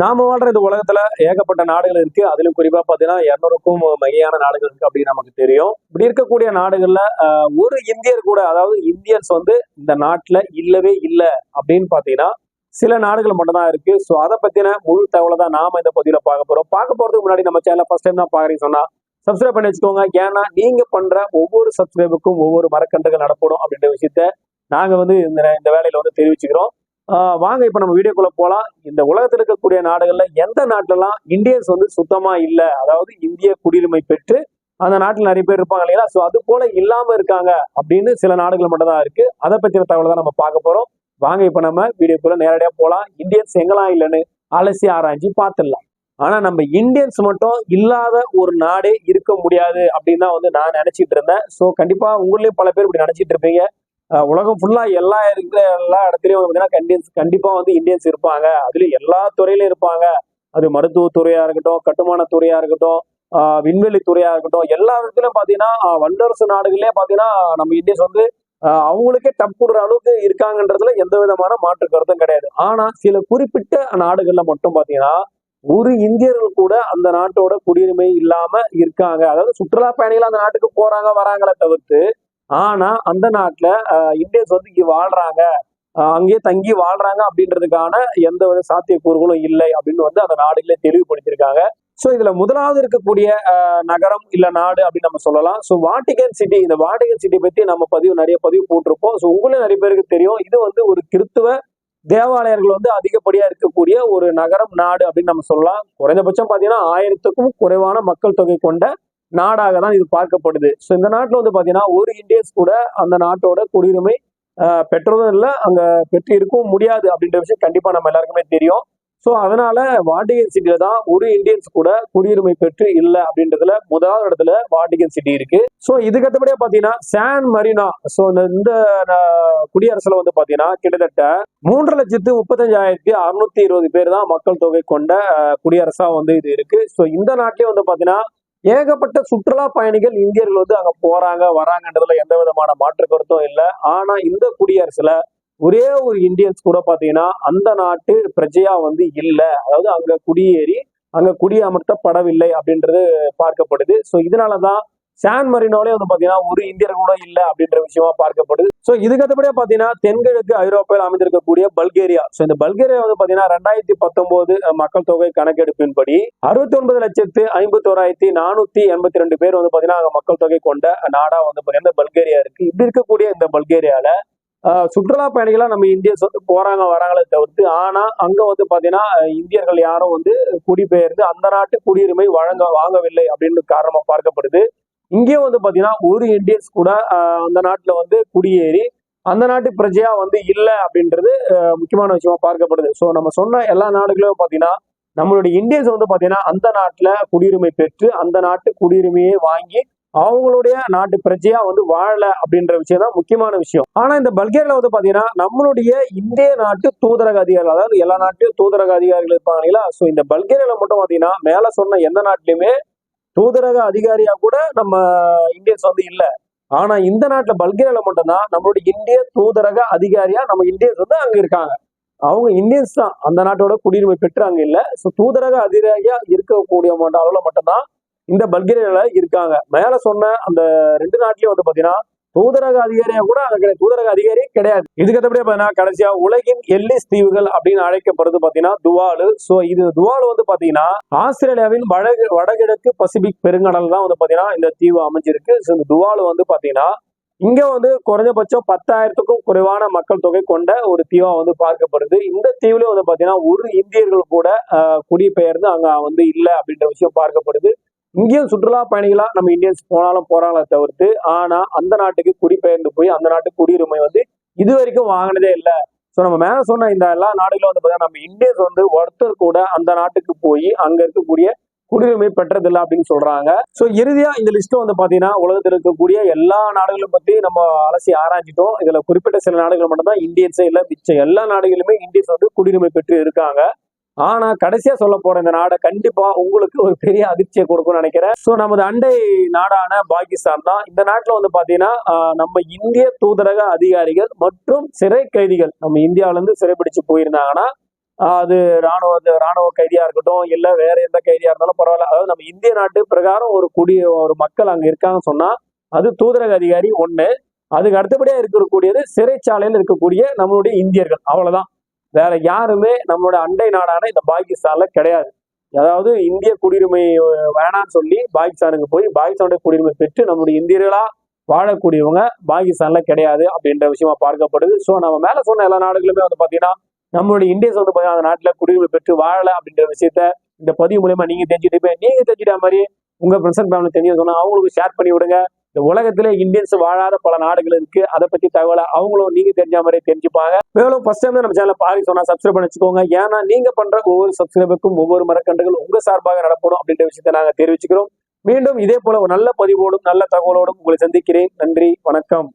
நாம வாழ்ற இந்த உலகத்துல ஏகப்பட்ட நாடுகள் இருக்கு. அதிலும் குறிப்பா பாத்தீங்கன்னா இருநூறுக்கும் மிகையான நாடுகள் இருக்கு அப்படின்னு நமக்கு தெரியும். இப்படி இருக்கக்கூடிய நாடுகள்ல ஒரு இந்தியர் கூட அதாவது இந்தியன்ஸ் வந்து இந்த நாட்டுல இல்லவே இல்லை அப்படின்னு பாத்தீங்கன்னா சில நாடுகள் மட்டும்தான் இருக்கு. ஸோ அதை பத்தின முழு தகவலை தான் நாம இந்த பதிவுல பார்க்க போறோம். பார்க்க போறதுக்கு முன்னாடி நம்ம சேனல் ஃபர்ஸ்ட் டைம் தான் பாக்குறீங்க சொன்னா சப்ஸ்கிரைப் பண்ணி வச்சுக்கோங்க. ஏன்னா நீங்க பண்ற ஒவ்வொரு சப்ஸ்கிரைபுக்கும் ஒவ்வொரு மரக்கன்றுகள் நடப்படும் அப்படின்ற விஷயத்த நாங்க வந்து இந்த இந்த வேலையில வந்து தெரிவிச்சுக்கிறோம். வாங்க இப்போ நம்ம வீடியோக்குள்ள போகலாம் இந்த உலகத்தில் இருக்கக்கூடிய நாடுகளில் எந்த நாட்டிலலாம் இந்தியன்ஸ் வந்து சுத்தமாக இல்லை? அதாவது இந்திய குடியுரிமை பெற்று அந்த நாட்டில் நிறைய பேர் இருப்பாங்க இல்லையா? ஸோ அது போல இல்லாமல் இருக்காங்க அப்படின்னு சில நாடுகள் மட்டும் தான் இருக்கு. அதை பற்றின தகவலை தான் நம்ம பார்க்க போகிறோம் வாங்க இப்போ நம்ம வீடியோக்குள்ள நேரடியாக போகலாம் இந்தியன்ஸ் எங்கெல்லாம் இல்லைன்னு அலசி ஆராய்ச்சி பார்த்துடலாம். ஆனால் நம்ம இந்தியன்ஸ் மட்டும் இல்லாத ஒரு நாடே இருக்க முடியாது அப்படின்னு தான் வந்து நான் நினச்சிட்டு இருந்தேன். ஸோ கண்டிப்பாக உங்களையும் பல பேர் இப்படி நினச்சிட்டு இருப்பீங்க. உலகம் ஃபுல்லா எல்லா இருக்கிற எல்லா இடத்துலயும் பார்த்தீங்கன்னா கண்டியன்ஸ் கண்டிப்பா வந்து இந்தியன்ஸ் இருப்பாங்க. அதுலயும் எல்லா துறையிலும் இருப்பாங்க. அது மருத்துவத்துறையா இருக்கட்டும் கட்டுமான துறையா இருக்கட்டும் ஆஹ் விண்வெளி துறையா இருக்கட்டும் எல்லா இடத்துலயும் பாத்தீங்கன்னா வல்லரசு நாடுகளே பாத்தீங்கன்னா நம்ம இந்தியன்ஸ் வந்து ஆஹ் அவங்களுக்கே டப் கொடுற அளவுக்கு இருக்காங்கன்றதுல எந்த விதமான மாற்று கருத்தும் கிடையாது. ஆனா சில குறிப்பிட்ட நாடுகள்ல மட்டும் பாத்தீங்கன்னா ஒரு இந்தியர்கள் கூட அந்த நாட்டோட குடியுரிமை இல்லாம இருக்காங்க. அதாவது சுற்றுலா பயணிகள் அந்த நாட்டுக்கு போறாங்க வராங்களே தவிர்த்து ஆனா அந்த நாட்டுல இந்தியன்ஸ் வந்து இங்கே வாழ்றாங்க. அங்கேயே தங்கி வாழ்றாங்க அப்படின்றதுக்கான எந்த ஒரு சாத்தியக்கூறுகளும் இல்லை அப்படின்னு வந்து அந்த நாடுகளே தெளிவுபடுத்தியிருக்காங்க. ஸோ இதுல முதலாவது இருக்கக்கூடிய நகரம் இல்ல நாடு அப்படின்னு நம்ம சொல்லலாம். ஸோ வாட்டிகன் சிட்டி இந்த வாட்டிகன் சிட்டி பத்தி நம்ம பதிவு நிறைய பதிவு போட்டிருப்போம். ஸோ உங்களே நிறைய பேருக்கு தெரியும். இது வந்து ஒரு கிறித்துவ தேவாலயங்கள் வந்து அதிகப்படியா இருக்கக்கூடிய ஒரு நகரம் நாடு அப்படின்னு நம்ம சொல்லலாம். குறைந்தபட்சம் பார்த்தீங்கன்னா ஆயிரத்துக்கும் குறைவான மக்கள் தொகை கொண்ட நாடாக தான் இது பார்க்கப்படுது. ஸோ இந்த நாட்டில் வந்து பார்த்தீங்கன்னா ஒரு இந்தியன்ஸ் கூட அந்த நாட்டோட குடியுரிமை பெற்றதும் இல்லை அங்கே பெற்று இருக்கவும் முடியாது அப்படின்ற விஷயம் கண்டிப்பாக நம்ம எல்லாருக்குமே தெரியும். ஸோ அதனால வாட்டிகன் சிட்டியில தான் ஒரு இந்தியன்ஸ் கூட குடியுரிமை பெற்று இல்லை அப்படின்றதுல முதலாவது இடத்துல வாட்டிகன் சிட்டி இருக்கு. ஸோ இதுக்கு பார்த்தீங்கன்னா சான் மரினா. ஸோ இந்த இந்த குடியரசுல வந்து பார்த்தீங்கன்னா கிட்டத்தட்ட மூன்று லட்சத்து முப்பத்தஞ்சாயிரத்தி அறுநூத்தி இருபது பேர் தான் மக்கள் தொகை கொண்ட குடியரசா வந்து இது இருக்கு. ஸோ இந்த நாட்டிலே வந்து பார்த்தீங்கன்னா ஏகப்பட்ட சுற்றுலா பயணிகள் இந்தியர்கள் வந்து அங்க போறாங்க வராங்கன்றதுல எந்த விதமான மாற்று கருத்தும் இல்லை. ஆனா இந்த குடியரசுல ஒரே ஒரு இந்தியன்ஸ் கூட பாத்தீங்கன்னா அந்த நாட்டு பிரஜையா வந்து இல்லை. அதாவது அங்க குடியேறி அங்க குடியமர்த்தப்படவில்லை அப்படின்றது பார்க்கப்படுது. ஸோ இதனாலதான் சான் மரினோலே வந்து பாத்தீங்கன்னா ஒரு இந்தியர் கூட இல்ல அப்படின்ற விஷயமா பார்க்கப்படுது. ஸோ இதுக்கு பாத்தீங்கன்னா தென்கிழக்கு ஐரோப்பாவில் அமைந்திருக்கக்கூடிய பல்கேரியா. ஸோ இந்த பல்கேரியா வந்து பாத்தீங்கன்னா ரெண்டாயிரத்தி பத்தொன்பது மக்கள் தொகை கணக்கெடுப்பின்படி அறுபத்தி ஒன்பது லட்சத்து ஐம்பத்தோராயிரத்தி நானூத்தி எண்பத்தி ரெண்டு பேர் வந்து பாத்தீங்கன்னா அங்க மக்கள் தொகை கொண்ட நாடா வந்து பாத்தீங்கன்னா பல்கேரியா இருக்கு. இப்படி இருக்கக்கூடிய இந்த பல்கேரியால சுற்றுலா பயணிகளா நம்ம இந்தியா வந்து போறாங்க வராங்களே தவிர்த்து ஆனா அங்க வந்து பாத்தீங்கன்னா இந்தியர்கள் யாரும் வந்து குடிபெயர்ந்து அந்த நாட்டு குடியுரிமை வழங்க வாங்கவில்லை அப்படின்னு காரணமா பார்க்கப்படுது. இங்கேயும் வந்து பார்த்தீங்கன்னா ஒரு இந்தியன்ஸ் கூட அந்த நாட்டில் வந்து குடியேறி அந்த நாட்டு பிரஜையா வந்து இல்லை அப்படின்றது முக்கியமான விஷயமா பார்க்கப்படுது. ஸோ நம்ம சொன்ன எல்லா நாடுகளும் பார்த்தீங்கன்னா நம்மளுடைய இந்தியன்ஸ் வந்து பார்த்தீங்கன்னா அந்த நாட்டில் குடியுரிமை பெற்று அந்த நாட்டு குடியுரிமையை வாங்கி அவங்களுடைய நாட்டு பிரஜையா வந்து வாழல அப்படின்ற விஷயம் தான் முக்கியமான விஷயம். ஆனா இந்த பல்கேரியில வந்து பாத்தீங்கன்னா நம்மளுடைய இந்திய நாட்டு தூதரக அதிகாரிகள் அதாவது எல்லா நாட்டிலும் தூதரக அதிகாரிகள் இருப்பாங்க இல்லைங்களா? ஸோ இந்த பல்கேரியில மட்டும் பாத்தீங்கன்னா மேல சொன்ன எந்த நாட்டிலுமே தூதரக அதிகாரியா கூட நம்ம இந்தியன்ஸ் வந்து இல்லை. ஆனா இந்த நாட்டுல பல்கேரியால மட்டும்தான் நம்மளுடைய இந்திய தூதரக அதிகாரியா நம்ம இந்தியன்ஸ் வந்து அங்க இருக்காங்க. அவங்க இந்தியன்ஸ் தான். அந்த நாட்டோட குடியுரிமை பெற்றாங்க இல்ல. ஸோ தூதரக அதிகாரியா இருக்கக்கூடிய அளவுல மட்டும்தான் இந்த பல்கேரியால இருக்காங்க. மேல சொன்ன அந்த ரெண்டு நாட்டிலயும் வந்து பாத்தீங்கன்னா தூதரக அதிகாரியா கூட அங்க கிடையாது. தூதரக அதிகாரி கிடையாது. இதுக்கு அடுத்தபடியா பாத்தீங்கன்னா கடைசியா உலகின் எல்லிஸ் தீவுகள் அப்படின்னு அழைக்கப்படுறது பாத்தீங்கன்னா துவாலு. சோ இது துவாலு வந்து பாத்தீங்கன்னா ஆஸ்திரேலியாவின் வடகு வடகிழக்கு பசிபிக் பெருங்கடல் தான் வந்து பாத்தீங்கன்னா இந்த தீவு அமைஞ்சிருக்கு. ஸோ இந்த துவாலு வந்து பாத்தீங்கன்னா இங்க வந்து குறைஞ்சபட்சம் பத்தாயிரத்துக்கும் குறைவான மக்கள் தொகை கொண்ட ஒரு தீவா வந்து பார்க்கப்படுது. இந்த தீவுல வந்து பாத்தீங்கன்னா ஒரு இந்தியர்கள் கூட குடிபெயர்ந்து அங்க வந்து இல்லை அப்படின்ற விஷயம் பார்க்கப்படுது. இங்கேயும் சுற்றுலா பயணிகளா நம்ம இந்தியன்ஸ் போனாலும் போறாங்களே தவிர்த்து ஆனா அந்த நாட்டுக்கு குடிபெயர்ந்து போய் அந்த நாட்டு குடியுரிமை வந்து இது வரைக்கும் வாங்கினதே இல்லை. ஸோ நம்ம மேல சொன்ன இந்த எல்லா நாடுகளும் வந்து பார்த்தீங்கன்னா நம்ம இந்தியன்ஸ் வந்து ஒருத்தர் கூட அந்த நாட்டுக்கு போய் அங்க இருக்கக்கூடிய குடியுரிமை பெற்றதில்லை அப்படின்னு சொல்றாங்க. ஸோ இறுதியா இந்த லிஸ்ட் வந்து பாத்தீங்கன்னா உலகத்தில் இருக்கக்கூடிய எல்லா நாடுகளும் பத்தி நம்ம அலசி ஆராய்ச்சிட்டோம் இதுல குறிப்பிட்ட சில நாடுகள் மட்டும்தான் இந்தியன்ஸே இல்லை மிச்சம் எல்லா நாடுகளுமே இந்தியன்ஸ் வந்து குடியுரிமை பெற்று இருக்காங்க. ஆனா கடைசியா சொல்ல போற இந்த நாடை கண்டிப்பா உங்களுக்கு ஒரு பெரிய அதிர்ச்சியை கொடுக்கும்னு நினைக்கிறேன். சோ நமது அண்டை நாடான பாகிஸ்தான் தான். இந்த நாட்டுல வந்து பாத்தீங்கன்னா நம்ம இந்திய தூதரக அதிகாரிகள் மற்றும் சிறை கைதிகள் நம்ம இந்தியாவில இருந்து சிறைப்பிடிச்சு போயிருந்தாங்கன்னா அது ராணுவ ராணுவ கைதியா இருக்கட்டும் இல்ல வேற எந்த கைதியா இருந்தாலும் பரவாயில்ல. அதாவது நம்ம இந்திய நாட்டு பிரகாரம் ஒரு குடி ஒரு மக்கள் அங்க இருக்காங்கன்னு சொன்னா அது தூதரக அதிகாரி ஒண்ணு. அதுக்கு அடுத்தபடியா இருக்கக்கூடியது சிறைச்சாலையில் இருக்கக்கூடிய நம்மளுடைய இந்தியர்கள். அவ்வளவுதான். வேற யாருமே நம்மளோட அண்டை நாடான இந்த பாகிஸ்தான்ல கிடையாது. அதாவது இந்திய குடியுரிமை வேணான்னு வேணாம்னு சொல்லி பாகிஸ்தானுக்கு போய் பாகிஸ்தானுடைய குடியுரிமை பெற்று நம்முடைய இந்தியர்களா வாழக்கூடியவங்க பாகிஸ்தான்ல கிடையாது அப்படின்ற விஷயமா பார்க்கப்படுது. ஸோ நம்ம மேல சொன்ன எல்லா நாடுகளுமே வந்து பாத்தீங்கன்னா நம்மளுடைய இந்தியஸ் வந்து பாத்தீங்கன்னா அந்த நாட்டுல குடியுரிமை பெற்று வாழல அப்படின்ற விஷயத்த இந்த பதிவு மூலயமா நீங்க தெரிஞ்சுட்டு போய் நீங்க தெரிஞ்சுட்ட மாதிரி உங்க பிரசன்ட் ஃபேமிலி தெரிஞ்சு சொன்னா அவங்களுக்கு ஷேர் பண்ணி விடுங்க. இந்த உலகத்திலே இந்தியன்ஸ் வாழாத பல நாடுகள் இருக்கு. அதை பத்தி தகவலை அவங்களும் நீங்க தெரிஞ்ச மாதிரி தெரிஞ்சுப்பாங்க. மேலும் ஃபர்ஸ்ட் டைம் நம்ம சேனல் பாரி சொன்னா சப்ஸ்கிரைப் பண்ணி வச்சுக்கோங்க. ஏன்னா நீங்க பண்ற ஒவ்வொரு சப்ஸ்கிரைபருக்கும் ஒவ்வொரு மரக்கன்றுகள் உங்க சார்பாக நடப்படும் அப்படின்ற விஷயத்தை நாங்க தெரிவிச்சுக்கிறோம். மீண்டும் இதே போல ஒரு நல்ல பதிவோடும் நல்ல தகவலோடும் உங்களை சந்திக்கிறேன். நன்றி வணக்கம்.